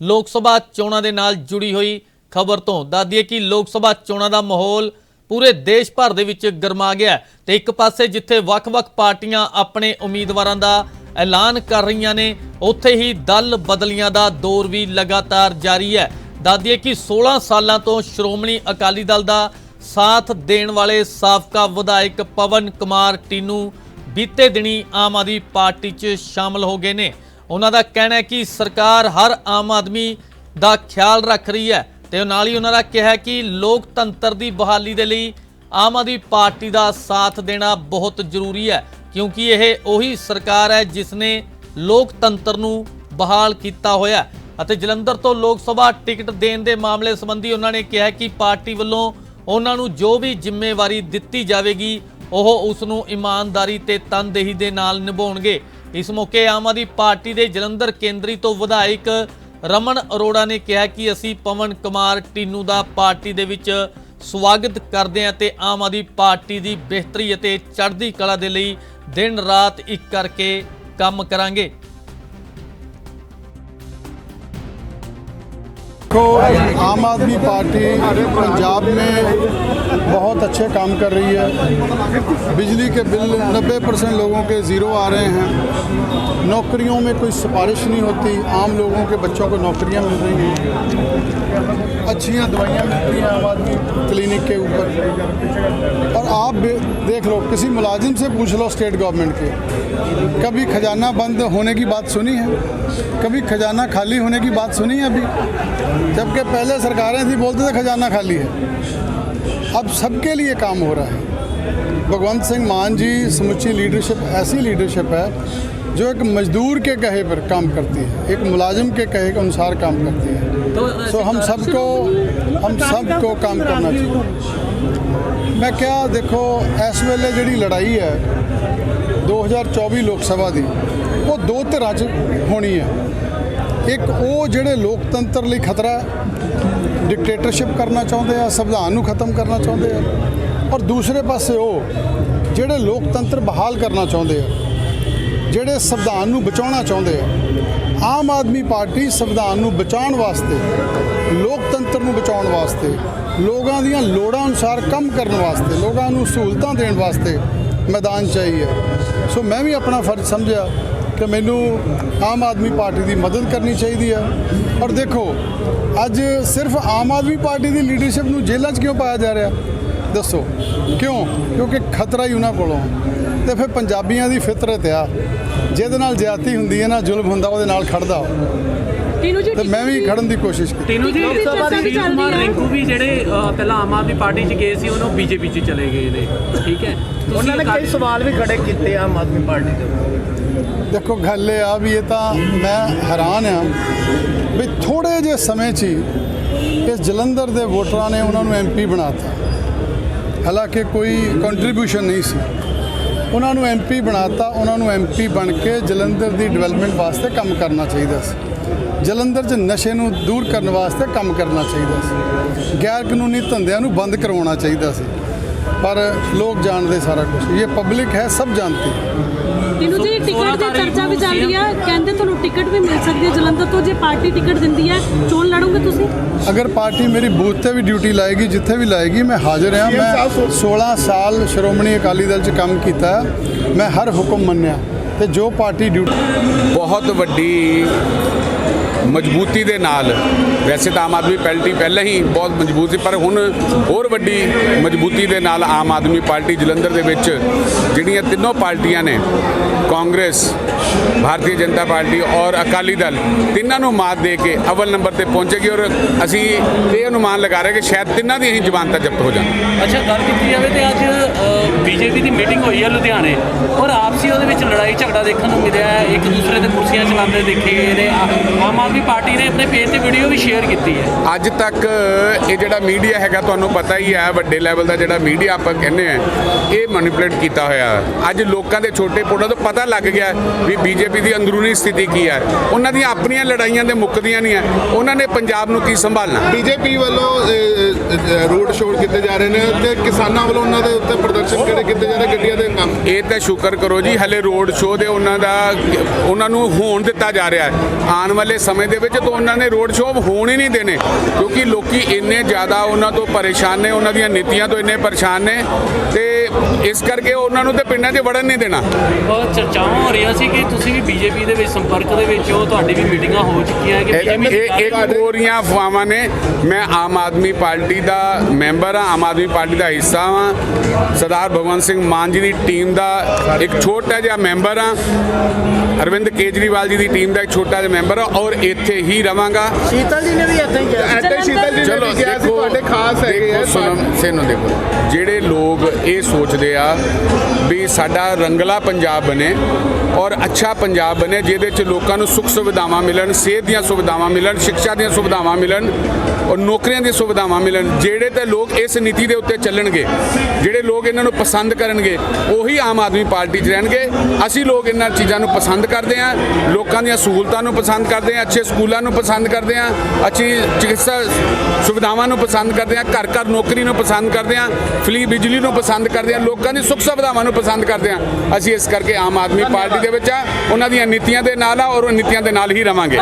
ਲੋਕ ਸਭਾ ਚੋਣਾਂ ਦੇ ਨਾਲ ਜੁੜੀ ਹੋਈ ਖਬਰ ਤੋਂ ਦੱਸਦੀਏ ਕਿ ਲੋਕ ਸਭਾ ਚੋਣਾਂ ਦਾ ਮਾਹੌਲ ਪੂਰੇ ਦੇਸ਼ ਭਰ ਦੇ ਵਿੱਚ ਗਰਮਾ ਗਿਆ ਹੈ ਤੇ ਇੱਕ ਪਾਸੇ ਜਿੱਥੇ ਵੱਖ-ਵੱਖ ਪਾਰਟੀਆਂ ਆਪਣੇ ਉਮੀਦਵਾਰਾਂ ਦਾ ਐਲਾਨ ਕਰ ਰਹੀਆਂ ਨੇ, ਉੱਥੇ ਹੀ ਦਲ ਬਦਲੀਆਂ ਦਾ ਦੌਰ ਵੀ ਲਗਾਤਾਰ ਜਾਰੀ ਹੈ। ਦੱਸਦੀਏ ਕਿ 16 ਸਾਲਾਂ ਤੋਂ ਸ਼੍ਰੋਮਣੀ ਅਕਾਲੀ ਦਲ ਦਾ ਸਾਥ ਦੇਣ ਵਾਲੇ ਸਾਬਕਾ ਵਿਧਾਇਕ ਪਵਨ ਕੁਮਾਰ ਟੀਨੂ ਬੀਤੇ ਦਿਨੀ ਆਮ ਆਦਮੀ ਪਾਰਟੀ 'ਚ ਸ਼ਾਮਲ ਹੋ ਗਏ ਨੇ। ਉਹਨਾਂ ਦਾ ਕਹਿਣਾ ਹੈ ਕਿ ਸਰਕਾਰ ਹਰ ਆਮ ਆਦਮੀ ਦਾ ਖਿਆਲ ਰੱਖ ਰਹੀ ਹੈ ਤੇ ਨਾਲ ਹੀ ਉਹਨਾਂ ਦਾ ਕਿਹਾ ਕਿ ਲੋਕਤੰਤਰ ਦੀ ਬਹਾਲੀ ਦੇ ਲਈ ਆਮ ਆਦਮੀ ਪਾਰਟੀ ਦਾ ਸਾਥ ਦੇਣਾ ਬਹੁਤ ਜ਼ਰੂਰੀ ਹੈ, ਕਿਉਂਕਿ ਇਹ ਉਹੀ ਸਰਕਾਰ ਹੈ ਜਿਸ ਨੇ ਲੋਕਤੰਤਰ ਨੂੰ ਬਹਾਲ ਕੀਤਾ ਹੋਇਆ ਅਤੇ ਜਲੰਧਰ ਤੋਂ ਲੋਕ ਸਭਾ ਟਿਕਟ ਦੇਣ ਦੇ ਮਾਮਲੇ ਸੰਬੰਧੀ ਉਹਨਾਂ ਨੇ ਕਿਹਾ ਕਿ ਪਾਰਟੀ ਵੱਲੋਂ ਉਹਨਾਂ ਨੂੰ ਜੋ ਵੀ ਜ਼ਿੰਮੇਵਾਰੀ ਦਿੱਤੀ ਜਾਵੇਗੀ, ਉਹ ਉਸ ਨੂੰ ਇਮਾਨਦਾਰੀ ਤੇ ਤਨਦੇਹੀ ਦੇ ਨਾਲ ਨਿਭਾਉਣਗੇ। ਇਸ ਮੌਕੇ ਆਮ ਆਦਮੀ ਪਾਰਟੀ ਦੇ ਜਲੰਧਰ ਕੇਂਦਰੀ ਤੋਂ ਵਿਧਾਇਕ ਰਮਨ ਅਰੋੜਾ ਨੇ ਕਿਹਾ ਕਿ ਅਸੀਂ ਪਵਨ ਕੁਮਾਰ ਟੀਨੂ ਦਾ ਪਾਰਟੀ ਦੇ ਵਿੱਚ ਸਵਾਗਤ ਕਰਦੇ ਹਾਂ ਤੇ ਆਮ ਆਦਮੀ ਪਾਰਟੀ ਦੀ ਬਿਹਤਰੀ ਅਤੇ ਚੜ੍ਹਦੀ ਕਲਾ ਦੇ ਲਈ ਦਿਨ ਰਾਤ ਇੱਕ ਕਰਕੇ ਕੰਮ ਕਰਾਂਗੇ। देखो आम आदमी पार्टी पंजाब में बहुत अच्छे काम कर रही है। बिजली के बिल 90 परसेंट लोगों के ज़ीरो आ रहे हैं। नौकरियों में कोई सिफारिश नहीं होती। आम लोगों के बच्चों को नौकरियाँ मिल रही हैं। अच्छियाँ दवाइयाँ मिलती हैं आम आदमी क्लिनिक के ऊपर। और आप देख लो, किसी मुलाजिम से पूछ लो स्टेट गवर्नमेंट के। कभी खजाना बंद होने की बात सुनी है? कभी खजाना खाली होने की बात सुनी है अभी? जबकि पहले सरकारें थी बोलते थे खजाना खाली है अब सबके लिए काम हो रहा है भगवंत सिंह मान जी समुची लीडरशिप ऐसी लीडरशिप है जो एक मजदूर के कहे पर काम करती है एक मुलाजिम के कहे के अनुसार काम करती है सो हम सबको हम सबको काम करना चाहिए मैं क्या देखो इस वेले ਜਿਹੜੀ ਲੜਾਈ ਹੈ 2024 ਲੋਕ ਸਭਾ ਦੀ ਉਹ ਦੋ ਧਿਰਾਂ 'ਚ ਹੋਣੀ ਹੈ ਇੱਕ ਉਹ ਜਿਹੜੇ ਲੋਕਤੰਤਰ ਲਈ ਖਤਰਾ ਹੈ ਡਿਕਟੇਟਰਸ਼ਿਪ ਕਰਨਾ ਚਾਹੁੰਦੇ ਆ, ਸੰਵਿਧਾਨ ਨੂੰ ਖਤਮ ਕਰਨਾ ਚਾਹੁੰਦੇ ਆ, ਔਰ ਦੂਸਰੇ ਪਾਸੇ ਉਹ ਜਿਹੜੇ ਲੋਕਤੰਤਰ ਬਹਾਲ ਕਰਨਾ ਚਾਹੁੰਦੇ ਆ, ਜਿਹੜੇ ਸੰਵਿਧਾਨ ਨੂੰ ਬਚਾਉਣਾ ਚਾਹੁੰਦੇ ਆ, ਆਮ ਆਦਮੀ ਪਾਰਟੀ ਸੰਵਿਧਾਨ ਨੂੰ ਬਚਾਉਣ ਵਾਸਤੇ, ਲੋਕਤੰਤਰ ਨੂੰ ਬਚਾਉਣ ਵਾਸਤੇ, ਲੋਕਾਂ ਦੀਆਂ ਲੋੜਾਂ ਅਨੁਸਾਰ ਕੰਮ ਕਰਨ ਵਾਸਤੇ, ਲੋਕਾਂ ਨੂੰ ਸਹੂਲਤਾਂ ਦੇਣ ਵਾਸਤੇ ਮੈਦਾਨ ਚਾਹੀਏ ਸੋ ਮੈਂ ਵੀ ਆਪਣਾ ਫਰਜ਼ ਸਮਝਿਆ ਕਿ ਮੈਨੂੰ ਆਮ ਆਦਮੀ ਪਾਰਟੀ ਦੀ ਮਦਦ ਕਰਨੀ ਚਾਹੀਦੀ ਹੈ ਔਰ ਦੇਖੋ, ਅੱਜ ਸਿਰਫ ਆਮ ਆਦਮੀ ਪਾਰਟੀ ਦੀ ਲੀਡਰਸ਼ਿਪ ਨੂੰ ਜੇਲ੍ਹਾਂ 'ਚ ਕਿਉਂ ਪਾਇਆ ਜਾ ਰਿਹਾ? ਦੱਸੋ, ਕਿਉਂ? ਕਿਉਂਕਿ ਖਤਰਾ ਹੀ ਉਹਨਾਂ ਕੋਲੋਂ ਤੇ ਫਿਰ ਪੰਜਾਬੀਆਂ ਦੀ ਫਿਤਰਤ ਆ। ਜਿਹਦੇ ਨਾਲ ਜ਼ਿਆਦਤੀ ਹੁੰਦੀ ਹੈ ਨਾ, ਜ਼ੁਲਮ ਹੁੰਦਾ, ਉਹਦੇ ਨਾਲ ਖੜਦਾ ਟੀਨੂ ਜੀ ਤੇ ਮੈਂ ਵੀ ਖੜਨ ਦੀ ਕੋਸ਼ਿਸ਼ ਕੀਤੀ। ਤੈਨੂੰ ਜੀ ਲੋਕ ਸਭਾ ਦੀ ਸੁਨੀਲ ਕੁਮਾਰ। ਰਿੰਕੂ ਵੀ ਜਿਹੜੇ ਪਹਿਲਾਂ ਆਮ ਆਦਮੀ ਪਾਰਟੀ 'ਚ ਗਏ ਸੀ ਉਹਨੂੰ ਬੀਜੇਪੀ 'ਚ ਚਲੇ ਗਏ ਨੇ। ਠੀਕ ਹੈ? ਉਹਨਾਂ ਨੇ ਕਈ ਸਵਾਲ ਵੀ ਖੜੇ ਕੀਤੇ ਆਮ ਆਦਮੀ ਪਾਰਟੀ ਦੇ। ਦੇਖੋ ਗੱਲ ਇਹ ਆ ਵੀ ਇਹ ਤਾਂ ਮੈਂ ਹੈਰਾਨ ਆ ਵੀ ਥੋੜੇ ਜਿਹੇ ਸਮੇਂ 'ਚ ਹੀ ਇਸ ਜਲੰਧਰ ਦੇ ਵੋਟਰਾਂ ਨੇ ਉਹਨਾਂ ਨੂੰ ਐਮਪੀ ਬਣਾਤਾ। ਹਾਲਾਂਕਿ ਕੋਈ ਕੰਟਰੀਬਿਊਸ਼ਨ ਨਹੀਂ ਸੀ। ਉਹਨਾਂ ਨੂੰ ਐਮਪੀ ਬਣਾਤਾ ਉਹਨਾਂ ਨੂੰ ਐਮਪੀ ਬਣ ਕੇ ਜਲੰਧਰ ਦੀ ਡਿਵੈਲਪਮੈਂਟ ਵਾਸਤੇ ਕੰਮ ਕਰਨਾ ਚਾਹੀਦਾ ਸੀ। ਜਲੰਧਰ 'ਚ ਨਸ਼ੇ ਨੂੰ ਦੂਰ ਕਰਨ ਵਾਸਤੇ ਕੰਮ ਕਰਨਾ ਚਾਹੀਦਾ ਸੀ। ਗੈਰ ਕਾਨੂੰਨੀ ਧੰਦਿਆਂ ਨੂੰ ਬੰਦ ਕਰਵਾਉਣਾ ਚਾਹੀਦਾ ਸੀ। ਪਰ ਲੋਕ ਜਾਣਦੇ ਸਾਰਾ ਕੁਝ ਇਹ ਪਬਲਿਕ ਹੈ ਸਭ ਜਾਣਦੀ। ਟੀਨੂ ਜੀ ਟਿਕਟ ਦੀ ਚਰਚਾ ਵੀ ਚੱਲ ਰਹੀ ਹੈ ਕਹਿੰਦੇ ਤੁਹਾਨੂੰ ਟਿਕਟ ਵੀ ਮਿਲ ਸਕਦੀ ਹੈ। ਜਲੰਧਰ ਤੋਂ ਜੇ ਪਾਰਟੀ ਟਿਕਟ ਦਿੰਦੀ ਹੈ ਚੋਣ ਲੜੋਗੇ ਤੁਸੀਂ? ਅਗਰ ਪਾਰਟੀ ਮੇਰੀ ਬੂਥ ਤੇ ਵੀ ਡਿਊਟੀ ਲਾਏਗੀ ਜਿੱਥੇ ਵੀ ਲਾਏਗੀ ਮੈਂ ਹਾਜ਼ਰ ਹਾਂ। ਮੈਂ 16 ਸਾਲ ਸ਼੍ਰੋਮਣੀ ਅਕਾਲੀ ਦਲ 'ਚ ਕੰਮ ਕੀਤਾ। ਮੈਂ ਹਰ ਹੁਕਮ ਮੰਨਿਆ। ਤੇ ਜੋ ਪਾਰਟੀ ਡਿਊਟੀ ਬਹੁਤ ਵੱਡੀ ਮਜ਼ਬੂਤੀ ਦੇ ਨਾਲ। ਵੈਸੇ ਤਾਂ ਆਮ ਆਦਮੀ ਪਾਰਟੀ ਪਹਿਲਾਂ ਹੀ ਬਹੁਤ ਮਜ਼ਬੂਤ ਸੀ, ਪਰ ਹੁਣ ਹੋਰ ਵੱਡੀ ਮਜ਼ਬੂਤੀ ਦੇ ਨਾਲ ਆਮ ਆਦਮੀ ਪਾਰਟੀ ਜਲੰਧਰ ਦੇ ਵਿੱਚ ਜਿਹੜੀਆਂ ਤਿੰਨੋਂ ਪਾਰਟੀਆਂ ਨੇ, ਕਾਂਗਰਸ, ਭਾਰਤੀ ਜਨਤਾ ਪਾਰਟੀ ਔਰ ਅਕਾਲੀ ਦਲ, ਤਿੰਨਾਂ ਨੂੰ ਮਾਤ ਦੇ ਕੇ ਅਵਲ ਨੰਬਰ ਤੇ ਪਹੁੰਚੇਗੀ ਔਰ ਅਸੀਂ ਇਹ ਅਨੁਮਾਨ ਲਗਾ ਰਹੇ ਕਿ ਸ਼ਾਇਦ ਤਿੰਨਾਂ ਦੀ ਹੀ ਜ਼ਮਾਨਤਾਂ ਜ਼ਬਤ ਹੋ ਜਾਣ। ਅੱਛਾ, ਗੱਲ ਕੀਤੀ ਜਾਵੇ ਤੇ ਅੱਜ ਬੀਜੇਪੀ ਦੀ ਮੀਟਿੰਗ ਹੋਈ ਹੈ ਲੁਧਿਆਣੇ ਔਰ ਆਪਸੀ ਉਹਦੇ ਵਿੱਚ ਲੜਾਈ ਝਗੜਾ ਦੇਖਣ ਨੂੰ ਮਿਲਿਆ ਹੈ ਇੱਕ ਦੂਸਰੇ ਤੇ ਕੁਰਸੀਆਂ ਚਲਾਉਂਦੇ ਦੇਖੇ ਗਏ ਨੇ ਆ- ਆਮ ਆਦਮੀ ਪਾਰਟੀ ਨੇ ਆਪਣੇ ਪੇਜ ਤੇ ਵੀਡੀਓ ਵੀ ਸ਼ੇਅਰ ਕੀਤੀ ਹੈ। ਅੱਜ ਤੱਕ ਇਹ ਜਿਹੜਾ ਮੀਡੀਆ ਹੈਗਾ ਤੁਹਾਨੂੰ ਪਤਾ ਹੀ ਹੈ ਵੱਡੇ ਲੈਵਲ ਦਾ ਜਿਹੜਾ ਮੀਡੀਆ ਆਪਾਂ ਕਹਿੰਦੇ ਆ ਇਹ ਮੈਨੀਪੂਲੇਟ ਕੀਤਾ ਹੋਇਆ। ਹੈ। ਅੱਜ ਲੋਕਾਂ ਦੇ ਛੋਟੇ ਪੋੜਾਂ ਤੋਂ ਪਤਾ ਲੱਗ ਗਿਆ ਵੀ ਬੀਜੇਪੀ ਦੀ ਅੰਦਰੂਨੀ ਸਥਿਤੀ ਕੀ ਹੈ। ਉਹਨਾਂ ਦੀਆਂ ਆਪਣੀਆਂ ਲੜਾਈਆਂ ਦੇ ਮੁੱਕਦੀਆਂ ਨਹੀਂ ਹੈ। ਉਹਨਾਂ ਨੇ ਪੰਜਾਬ ਨੂੰ ਕੀ ਸੰਭਾਲਣਾ? ਬੀਜੇਪੀ ਵੱਲੋਂ ਰੋਡ ਸ਼ੋਅ ਕੀਤੇ ਜਾ ਰਹੇ ਨੇ ਤੇ ਕਿਸਾਨਾਂ ਵੱਲੋਂ ਉਹਨਾਂ ਦੇ ਉੱਤੇ ਪ੍ਰਦਰਸ਼ਨ ਕਿਹੜੇ ਜਿਹੜੇ ਕੀਤੇ ਜਾ ਰਹੇ ਗੱਡੀਆਂ ਦੇ ਕੰਮ ਇਹ ਤਾਂ ਸ਼ੁਕਰ ਕਰੋ ਜੀ ਹਲੇ ਰੋਡ ਸ਼ੋਅ ਦੇ ਉਹਨਾਂ ਦਾ ਉਹਨਾਂ ਨੂੰ ਹੋਣ ਦਿੱਤਾ ਜਾ ਰਿਹਾ ਹੈ। ਆਉਣ ਵਾਲੇ ਸਮੇਂ ਦੇ ਵਿੱਚ ਤਾਂ ਉਹਨਾਂ ਨੇ ਰੋਡ ਸ਼ੋਅ ਹੋਣ ਹੀ ਨਹੀਂ ਦੇਣੇ ਕਿਉਂਕਿ ਲੋਕੀ ਇੰਨੇ ਜ਼ਿਆਦਾ ਉਹਨਾਂ ਤੋਂ ਪਰੇਸ਼ਾਨ ਨੇ ਉਹਨਾਂ ਦੀਆਂ ਨੀਤੀਆਂ ਤੋਂ ਇੰਨੇ ਪਰੇਸ਼ਾਨ ਨੇ ਤੇ ਇਸ ਕਰਕੇ ਉਹਨਾਂ ਨੂੰ ਤੇ ਪਿੰਡਾਂ 'ਚ ਵੜਨ ਨਹੀਂ ਦੇਣਾ। ਬਹੁਤ ਚਰਚਾਵਾਂ ਹੋ ਰਹੀਆਂ ਸੀ ਕਿ ਤੁਸੀਂ ਵੀ ਬੀਜੇਪੀ ਦੇ ਵਿੱਚ ਸੰਪਰਕ ਦੇ ਵਿੱਚ ਹੋ ਤੁਹਾਡੀ ਵੀ ਮੀਟਿੰਗਾਂ ਹੋ ਚੁੱਕੀਆਂ ਕਿ ਇਹ ਇੱਕ ਹੋਰੀਆਂ ਅਫਵਾਹਾਂ ਨੇ। ਮੈਂ ਆਮ ਆਦਮੀ ਪਾਰਟੀ ਦਾ ਮੈਂਬਰ ਹਾਂ ਆਮ ਆਦਮੀ ਪਾਰਟੀ ਦਾ ਹਿੱਸਾ ਹਾਂ ਸਰਦਾਰ ਭਗਵੰਤ ਸਿੰਘ ਮਾਨ ਜੀ ਦੀ ਟੀਮ ਦਾ ਇੱਕ ਛੋਟਾ ਜਿਹਾ ਮੈਂਬਰ ਹਾਂ ਅਰਵਿੰਦ ਕੇਜਰੀਵਾਲ ਜੀ ਦੀ ਟੀਮ ਦਾ ਇੱਕ ਛੋਟਾ ਜਿਹਾ ਮੈਂਬਰ ਹਾਂ ਔਰ ਇੱਥੇ ਹੀ ਰਵਾਂਗਾ। ਸ਼ੀਤਲ ਜੀ ਨੇ ਵੀ ਇੱਦਾਂ ਹੀ ਕਿਹਾ। ਐਦਾਂ ਸ਼ੀਤਲ ਜੀ ਨੇ ਵੀ ਕਿਹਾ ਸੀ ਦੇਖੋ ਤੁਹਾਡੇ ਖਾਸ ਹੈਗੇ ਆ ਦੇਖੋ ਸੁਣੋ ਸੇਨੋ ਦੇਖੋ। ਜਿਹੜੇ ਲੋਕ ਇਹ ਸੋਚਦੇ ਆ ਵੀ ਸਾਡਾ ਰੰਗਲਾ ਪੰਜਾਬ ਬਣੇ ਔਰ ਅੱਛਾ ਪੰਜਾਬ ਬਣੇ ਜਿਹਦੇ ਚ ਲੋਕਾਂ ਨੂੰ ਸੁੱਖ ਸੁਵਿਧਾਵਾਂ ਮਿਲਣ ਸਿਹਤ ਦੀਆਂ ਸੁਵਿਧਾਵਾਂ ਮਿਲਣ ਸਿੱਖਿਆ ਦੀਆਂ ਸੁਵਿਧਾਵਾਂ ਮਿਲਣ ਔਰ ਨੌਕਰੀਆਂ ਦੀਆਂ ਸੁਵਿਧਾਵਾਂ ਮਿਲਣ ਜਿਹੜੇ ਤੇ ਲੋਕ ਇਸ ਨੀਤੀ ਦੇ ਉੱਤੇ ਚੱਲਣਗੇ ਜਿਹੜੇ ਲੋਕ ਇਹਨਾਂ ਨੂੰ ਪਸੰਦ ਕਰਨਗੇ ਉਹੀ ਆਮ ਆਦਮੀ ਪਾਰਟੀ 'ਚ ਰਹਿਣਗੇ। ਅਸੀਂ ਲੋਕ ਇਹਨਾਂ ਚੀਜ਼ਾਂ ਨੂੰ ਪਸੰਦ ਕਰਦੇ ਹਾਂ ਲੋਕਾਂ ਦੀਆਂ ਸਹੂਲਤਾਂ ਨੂੰ ਪਸੰਦ ਕਰਦੇ ਹਾਂ ਅੱਛੇ ਸਕੂਲਾਂ ਨੂੰ ਪਸੰਦ ਕਰਦੇ ਹਾਂ ਅੱਛੀ ਚਿਕਿਤਸਾ ਸੁਵਿਧਾਵਾਂ ਨੂੰ ਪਸੰਦ ਕਰਦੇ ਹਾਂ ਘਰ ਘਰ ਨੌਕਰੀ ਨੂੰ ਪਸੰਦ ਕਰਦੇ ਹਾਂ ਫ੍ਰੀ ਬਿਜਲੀ ਨੂੰ ਪਸੰਦ ਕਰਦੇ ਹਾਂ ਲੋਕਾਂ ਦੀ ਸੁੱਖ ਸੁਵਿਧਾਵਾਂ ਨੂੰ ਪਸੰਦ ਕਰਦੇ ਹਾਂ। ਅਸੀਂ ਇਸ ਕਰਕੇ ਆਮ ਆਦਮੀ ਪਾਰਟੀ ਦੇ ਵਿੱਚ ਆ ਉਹਨਾਂ ਦੀਆਂ ਨੀਤੀਆਂ ਦੇ ਨਾਲ ਆ ਔਰ ਉਹ ਨੀਤੀਆਂ ਦੇ ਨਾਲ ਹੀ ਰਵਾਂਗੇ।